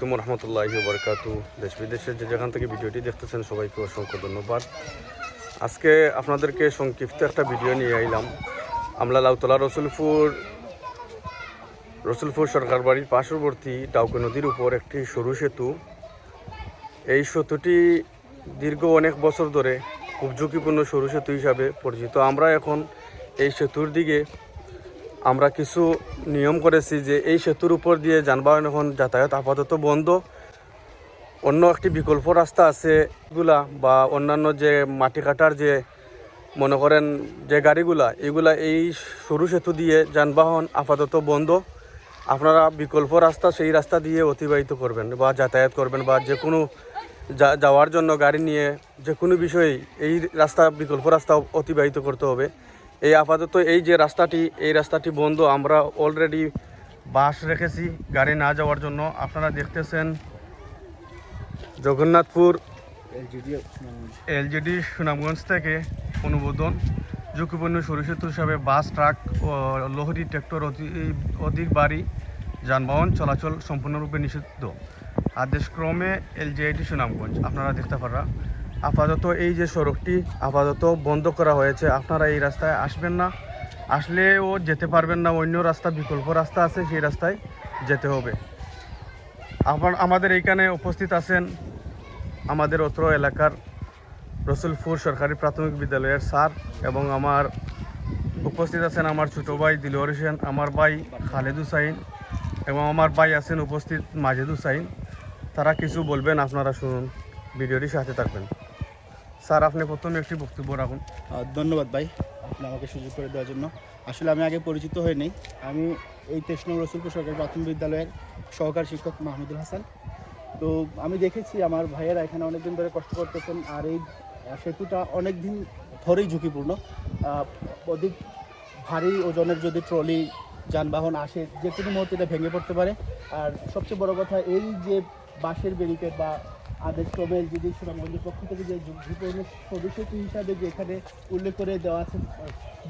আসসালামু রহমতুল্লাহি বরকাত দেশ বিদেশের যে যেখান থেকে ভিডিওটি দেখতেছেন, সবাইকে অসংখ্য ধন্যবাদ। আজকে আপনাদেরকে সংক্ষিপ্ত একটা ভিডিও নিয়ে আইলাম। আমরা লাউতলা রসুলপুর রসুলপুর সরকার বাড়ির পার্শ্ববর্তী ডাউকে নদীর উপর একটি সরু সেতু। এই সেতুটি দীর্ঘ অনেক বছর ধরে খুব ঝুঁকিপূর্ণ সরু সেতু হিসাবে পরিচিত। আমরা এখন এই সেতুর দিকে আমরা কিছু নিয়ম করেছি যে এই সেতুর উপর দিয়ে যানবাহন এখন যাতায়াত আপাতত বন্ধ। অন্য একটি বিকল্প রাস্তা আছে এগুলা বা অন্যান্য যে মাটি কাটার যে, মনে করেন যে গাড়িগুলা, এগুলা এই সরু সেতু দিয়ে যানবাহন আপাতত বন্ধ। আপনারা বিকল্প রাস্তা সেই রাস্তা দিয়ে অতিবাহিত করবেন বা যাতায়াত করবেন বা যে কোনো যাওয়ার জন্য গাড়ি নিয়ে যে কোনো বিষয়ে এই রাস্তা, বিকল্প রাস্তা অতিবাহিত করতে হবে। এই আপাতত এই যে রাস্তাটি, এই রাস্তাটি বন্ধ, আমরা অলরেডি বাস রেখেছি গাড়ি না যাওয়ার জন্য। আপনারা দেখতেছেন জগন্নাথপুর এলজিডি সুনামগঞ্জ থেকে অনুমোদন। ঝুঁকিপূর্ণ সরু সেতু হিসাবে বাস, ট্রাক ও লহরি, ট্রাক্টর অতি, অধিক বাড়ি, যানবাহন চলাচল সম্পূর্ণরূপে নিষিদ্ধ। আদেশক্রমে এলজিআইটি সুনামগঞ্জ। আপনারা দেখতে পারা আপাতত এই যে সড়কটি আপাতত বন্ধ করা হয়েছে। আপনারা এই রাস্তায় আসবেন না। আসলেও যেতে পারবেন না, অন্য রাস্তা, বিকল্প রাস্তা আছে, সেই রাস্তায় যেতে হবে। আবার আমাদের এইখানে উপস্থিত আছেন আমাদের অত্র এলাকার রসুলপুর সরকারি প্রাথমিক বিদ্যালয়ের স্যার এবং আমার উপস্থিত আছেন আমার ছোটো ভাই দিলওয়ার হোসেন, আমার ভাই খালেদ হুসাইন এবং আমার ভাই আছেন উপস্থিত মাজেদ হুসাইন। তারা কিছু বলবেন, আপনারা শুনুন ভিডিওটির সাথে থাকবেন। স্যার, আপনি প্রথমে একটি বক্তব্য রাখুন। ধন্যবাদ ভাই, আপনি আমাকে সুযোগ করে দেওয়ার জন্য। আসলে আমি আগে পরিচিত হয়ে নেই। আমি এই নম্বর রসুলপুর সরকারি প্রাথমিক বিদ্যালয়ের সহকারী শিক্ষক মাহমুদুল হাসান। তো আমি দেখেছি, আমার ভাইয়েরা এখানে অনেকদিন ধরে কষ্ট করতেছেন, আর এই সেতুটা অনেক দিন ধরেই ঝুঁকিপূর্ণ। অধিক ভারী ওজনের যদি ট্রলি, যানবাহন আসে, যে কোনো মুহূর্তে এটা ভেঙে পড়তে পারে। আর সবচেয়ে বড় কথা, এই যে বাঁশের ব্যারিকেড বা আদেশ ক্রমে যদি সুনামগঞ্জের পক্ষ থেকে যে ঝুঁকিপূর্ণ সদস্য হিসাবে যে এখানে উল্লেখ করে দেওয়া আছে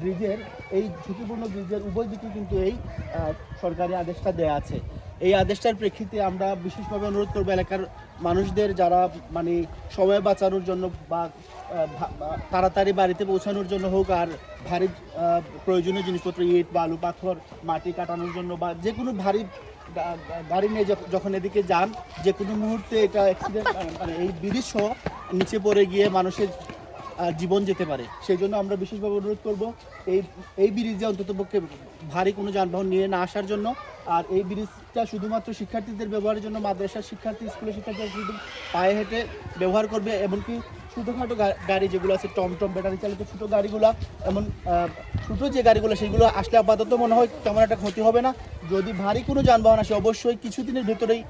ব্রিজের, এই ঝুঁকিপূর্ণ ব্রিজের উভয় দিকে কিন্তু এই সরকারি আদেশটা দেওয়া আছে। এই আদেশটার প্রেক্ষিতে আমরা বিশেষভাবে অনুরোধ করব এলাকার মানুষদের যারা মানে সময় বাঁচানোর জন্য বা তাড়াতাড়ি বাড়িতে পৌঁছানোর জন্য হোক আর ভারী প্রয়োজনীয় জিনিসপত্র, ইট, বালু, পাথর, মাটি কাটানোর জন্য বা যে কোনো ভারী গাড়ি নিয়ে যখন এদিকে যান, যে কোনো মুহূর্তে এটা অ্যাক্সিডেন্ট মানে এই ব্রিজ নিচে পড়ে গিয়ে মানুষের জীবন যেতে পারে। সেই জন্য আমরা বিশেষভাবে অনুরোধ করব, এই এই ব্রিজে অন্তত পক্ষে ভারী কোনো যানবাহন নিয়ে না আসার জন্য। আর এই ব্রিজটা শুধুমাত্র শিক্ষার্থীদের ব্যবহারের জন্য, মাদ্রাসার শিক্ষার্থী, স্কুলের শিক্ষার্থীরা শুধু পায়ে হেঁটে ব্যবহার করবে, এমনকি ছোটোখাটো গাড়ি যেগুলো আছে, টমটম ব্যাটারি চালিত ছোটো গাড়িগুলো, এমন ছোটো যে গাড়িগুলো, সেগুলো আসলে আপাতত মনে হয় তেমন একটা ক্ষতি হবে না। যদি ভারী কোনো যানবাহন আসে, অবশ্যই কিছুদিনের ভেতরেই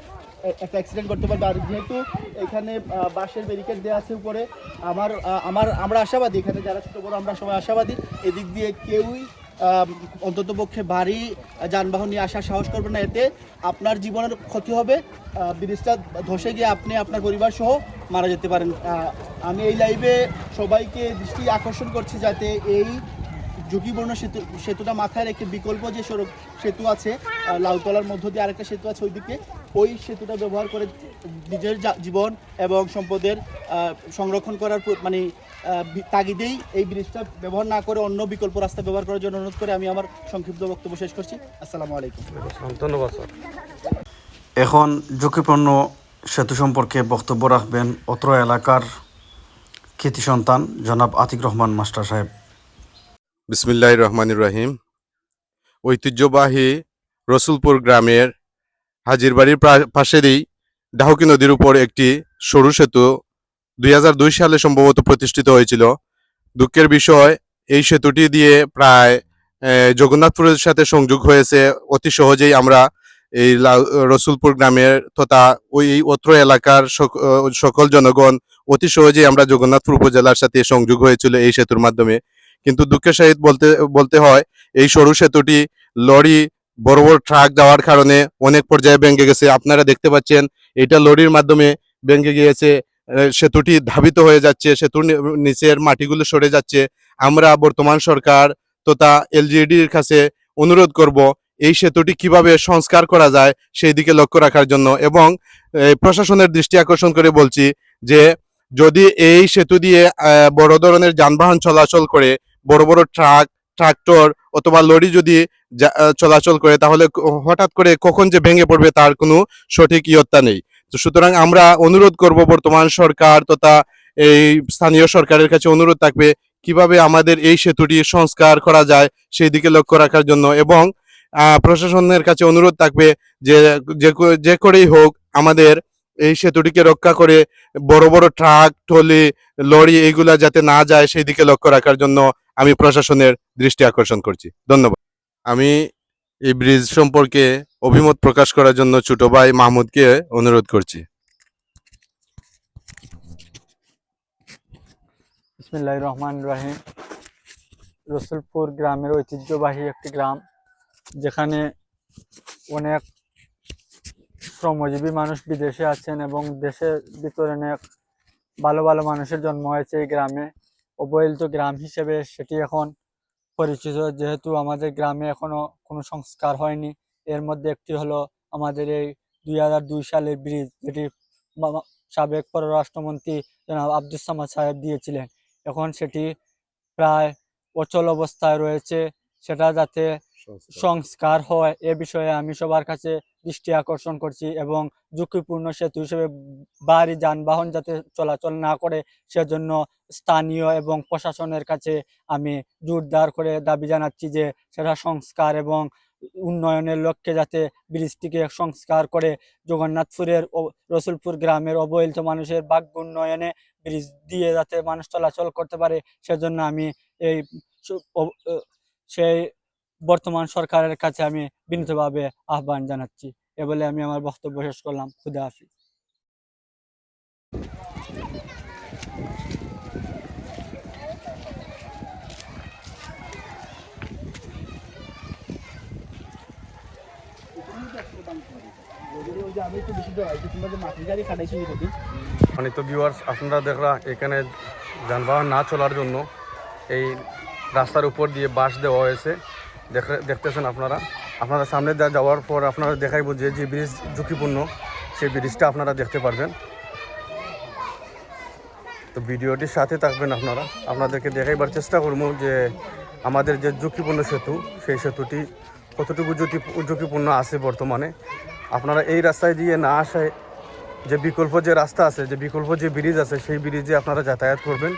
একটা অ্যাক্সিডেন্ট করতে পারবে। আর যেহেতু এখানে বাঁশের ব্যারিকেড দেওয়া আছে উপরে আমার আমার আমরা আশাবাদী এখানে যারা ছোটো বড় আমরা সবাই আশাবাদী। এদিক দিয়ে কেউই অন্তত পক্ষে ভারী যানবাহন নিয়ে আসার সাহস করবে না। এতে আপনার জীবনের ক্ষতি হবে। ব্রিজটা ধসে গিয়ে আপনি আপনার পরিবার সহ মারা যেতে পারেন। আমি এই লাইভে সবাইকে দৃষ্টি আকর্ষণ করছি যাতে এই ঝুঁকিপূর্ণ সেতু সেতুটা মাথায় রেখে বিকল্প যে সড়ক সেতু আছে আহ, লাউতলার মধ্য দিয়ে আরেকটা সেতু আছে ওইদিকে ওই সেতুটা ব্যবহার করে নিজের যা- জীবন এবং সম্পদের সংরক্ষণ করার মানে তাগিদেই এই ব্রিজটা ব্যবহার না করে অন্য বিকল্প রাস্তা ব্যবহার করার জন্য অনুরোধ করে আমি আমার সংক্ষিপ্ত বক্তব্য শেষ করছি। আসসালামু আলাইকুম। ধন্যবাদ স্যার। এখন ঝুঁকিপূর্ণ সেতু সম্পর্কে বক্তব্য রাখবেন অত্র এলাকার কৃতি সন্তান জনাব আতিক রহমান মাস্টার সাহেব। বিসমিল্লাহ রহমানুর রহিম। ঐতিহ্যবাহী রসুলপুর গ্রামের হাজিরবাড়ির প্রা- পাশেরই ডাহুকি নদীর উপর একটি সরু সেতু দুই হাজার দুই সালে সম্ভবত প্রতিষ্ঠিত হয়েছিল। দুঃখের বিষয়, এই সেতুটি দিয়ে প্রায় জগন্নাথপুরের সাথে সংযোগ হয়েছে। অতি সহজেই আমরা এই রসুলপুর গ্রামের তথা ওই অত্র এলাকার সক- সকল জনগণ অতি সহজেই আমরা জগন্নাথপুর উপজেলার সাথে সংযোগ হয়েছিল এই সেতুর মাধ্যমে। কিন্তু দুঃখের সহিত বলতে বলতে হয়, এই সরু সেতুটি লরি বড় বড় ট্রাক যাওয়ার কারণে অনেক পর্যায়ে ভেঙে গেছে। আপনারা দেখতে পাচ্ছেন, এটা লরির মাধ্যমে ভেঙে গিয়েছে সেতুটি ধাবিত হয়ে যাচ্ছে, সেতুর নিচের মাটিগুলো সরে যাচ্ছে। আমরা বর্তমান সরকার তথা এলজিডির কাছে অনুরোধ করব, এই সেতুটি কীভাবে সংস্কার করা যায় সেই দিকে লক্ষ্য রাখার জন্য এবং প্রশাসনের দৃষ্টি আকর্ষণ করে বলছি যে, যদি এই সেতু দিয়ে বড় ধরনের যানবাহন চলাচল করে বড় বড় ট্রাক ট্রাক্টর অথবা লরি যদি চলাচল করে, তাহলে হঠাৎ করে কখন যে ভেঙে পড়বে তার কোনো সঠিক ইয়ত্তা নেই। তো সুতরাং আমরা অনুরোধ করব বর্তমান সরকার তথা এই স্থানীয় সরকারের কাছে অনুরোধ থাকবে, কীভাবে আমাদের এই সেতুটি সংস্কার করা যায় সেই দিকে লক্ষ্য রাখার জন্য এবং প্রশাসনের কাছে অনুরোধ থাকবে যে যে করেই হোক আমাদের এই সেতুটিকে রক্ষা করে বড় বড় ট্রাক টলি লরি এগুলা যাতে না যায় সেই দিকে লক্ষ্য রাখার জন্য আমি প্রশাসনের দৃষ্টি আকর্ষণ করছি। ধন্যবাদ। আমি এই ব্রিজ সম্পর্কে অভিমত প্রকাশ করার জন্য ছোট ভাই মাহমুদকে অনুরোধ করছি। রহমান রাহিম। রসুলপুর গ্রামের ঐতিহ্যবাহী একটি গ্রাম, যেখানে অনেক শ্রমজীবী মানুষ বিদেশে আছেন এবং দেশের ভিতরে অনেক ভালো ভালো মানুষের জন্ম হয়েছে এই গ্রামে। অবহেলিত গ্রাম হিসেবে সেটি এখন পরিচিত। যেহেতু আমাদের গ্রামে এখনও কোনো সংস্কার হয়নি, এর মধ্যে একটি হলো আমাদের এই দুই হাজার দুই সালের ব্রিজ, যেটি সাবেক পররাষ্ট্রমন্ত্রী জনাব আব্দুল সামাদ সাহেব দিয়েছিলেন। এখন সেটি প্রায় অচল অবস্থায় রয়েছে, সেটা যাতে সংস্কার। হয়, এ বিষয়ে আমি সবার কাছে দৃষ্টি আকর্ষণ করছি এবং ঝুঁকিপূর্ণ সেতু হিসেবে ভারী যানবাহন যাতে চলাচল না করে, সেজন্য স্থানীয় এবং প্রশাসনের কাছে আমি জোরদার করে দাবি জানাচ্ছি যে সেটা সংস্কার এবং উন্নয়নের লক্ষ্যে যাতে ব্রিজটিকে সংস্কার করে জগন্নাথপুরের রসুলপুর গ্রামের অবহেলিত মানুষের ভাগ্য উন্নয়নে ব্রিজ দিয়ে যাতে মানুষ চলাচল করতে পারে, সেজন্য আমি এই সেই বর্তমান সরকারের কাছে আমি বিনীতভাবে আহ্বান জানাচ্ছি। এ বলে আমি আমার বক্তব্য শেষ করলাম। খুদা হাফিজ। মানে তো ভিউয়ার্স আপনারা দেখলা এখানে যানবাহন না চলার জন্য এই রাস্তার উপর দিয়ে বাস দেওয়া হয়েছে। দেখতেছেন আপনারা। আপনারা সামনে যাওয়ার পর আপনারা দেখাইব যে যে ব্রিজ ঝুঁকিপূর্ণ, সেই ব্রিজটা আপনারা দেখতে পারবেন। তো ভিডিওটির সাথে থাকবেন আপনারা। আপনাদেরকে দেখাইবার চেষ্টা করব যে আমাদের যে ঝুঁকিপূর্ণ সেতু, সেই সেতুটি কতটুকু ঝুঁকি ঝুঁকিপূর্ণ আছে বর্তমানে। আপনারা এই রাস্তায় দিয়ে না আসায় যে বিকল্প যে রাস্তা আছে, যে বিকল্প যে ব্রিজ আছে, সেই ব্রিজে আপনারা যাতায়াত করবেন।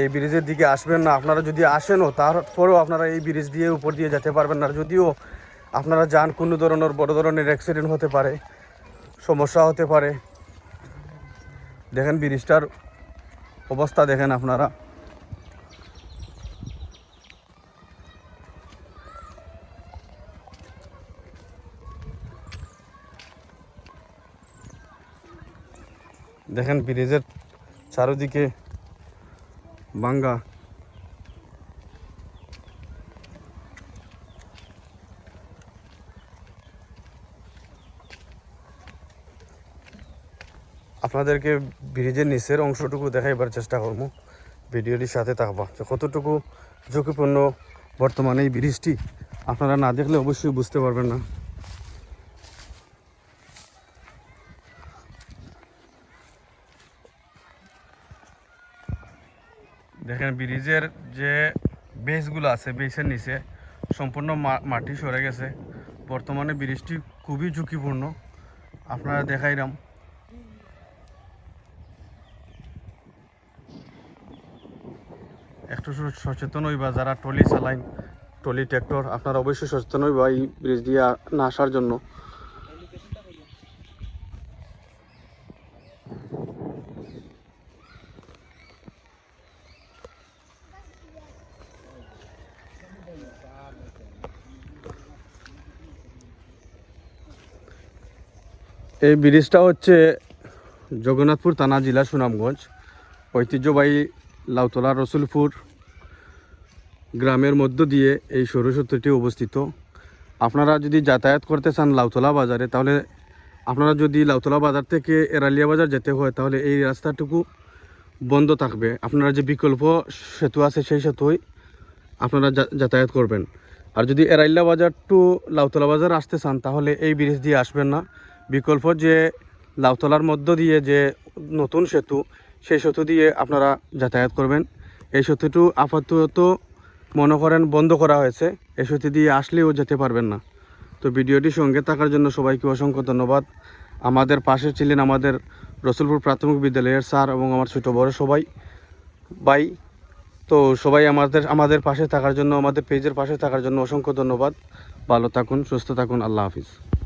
এই ব্রিজের দিকে আসবেন না। আপনারা যদি আসেনও, তারপরেও আপনারা এই ব্রিজ দিয়ে উপর দিয়ে যেতে পারবেন না। যদিও আপনারা যান, কোনো ধরনের, বড় ধরনের অ্যাক্সিডেন্ট হতে পারে, সমস্যা হতে পারে। দেখেন ব্রিজটার অবস্থা দেখেন আপনারা। দেখেন ব্রিজের চারিদিকে ভাঙ্গা আপনাদেরকে ব্রিজের নিচের অংশটুকু দেখাইবার চেষ্টা করব। ভিডিওটির সাথে থাকবা। যে কতটুকু ঝুঁকিপূর্ণ বর্তমানে এই ব্রিজটি, আপনারা না দেখলে অবশ্যই বুঝতে পারবেন না। দেখেন ব্রিজের যে বেসগুলো আছে, বেসের নিচে সম্পূর্ণ মাটি সরে গেছে। বর্তমানে ব্রিজটি খুবই ঝুঁকিপূর্ণ। আপনারা দেখাইলাম একটু সচেতন হইবা যারা টলি চালাইন টলি ট্র্যাক্টর, আপনারা অবশ্যই সচেতন হইবা এই ব্রিজ দিয়ে না আসার জন্য। এই ব্রিজটা হচ্ছে জগন্নাথপুর থানা, জেলা সুনামগঞ্জ। ঐতিহ্যবাহী লাউতলা রসুলপুর গ্রামের মধ্য দিয়ে এই সরু সেতুটি অবস্থিত। আপনারা যদি যাতায়াত করতে চান লাউতলা বাজারে, তাহলে আপনারা যদি লাউতলা বাজার থেকে এরালিয়া বাজার যেতে হয়, তাহলে এই রাস্তাটুকু বন্ধ থাকবে। আপনারা যে বিকল্প সেতু আছে, সেই সেতুই আপনারা যাতায়াত করবেন। আর যদি এরাইল্লা বাজার টু লাউতলা বাজার আসতে চান, তাহলে এই ব্রিজ দিয়ে আসবেন না। বিকল্প যে লাউতলার মধ্য দিয়ে যে নতুন সেতু, সেই সেতু দিয়ে আপনারা যাতায়াত করবেন। এই সেতুটু আপাতত মনে করেন বন্ধ করা হয়েছে। এই সেতু দিয়ে আসলেও যেতে পারবেন না। তো ভিডিওটি সঙ্গে থাকার জন্য সবাইকে অসংখ্য ধন্যবাদ। আমাদের পাশে ছিলেন আমাদের রসুলপুর প্রাথমিক বিদ্যালয়ের স্যার এবং আমার ছোটো বড় সবাই, বাই। তো সবাই আমাদের আমাদের পাশে থাকার জন্য, আমাদের পেজের পাশে থাকার জন্য অসংখ্য ধন্যবাদ। ভালো থাকুন, সুস্থ থাকুন, আল্লাহ হাফিজ।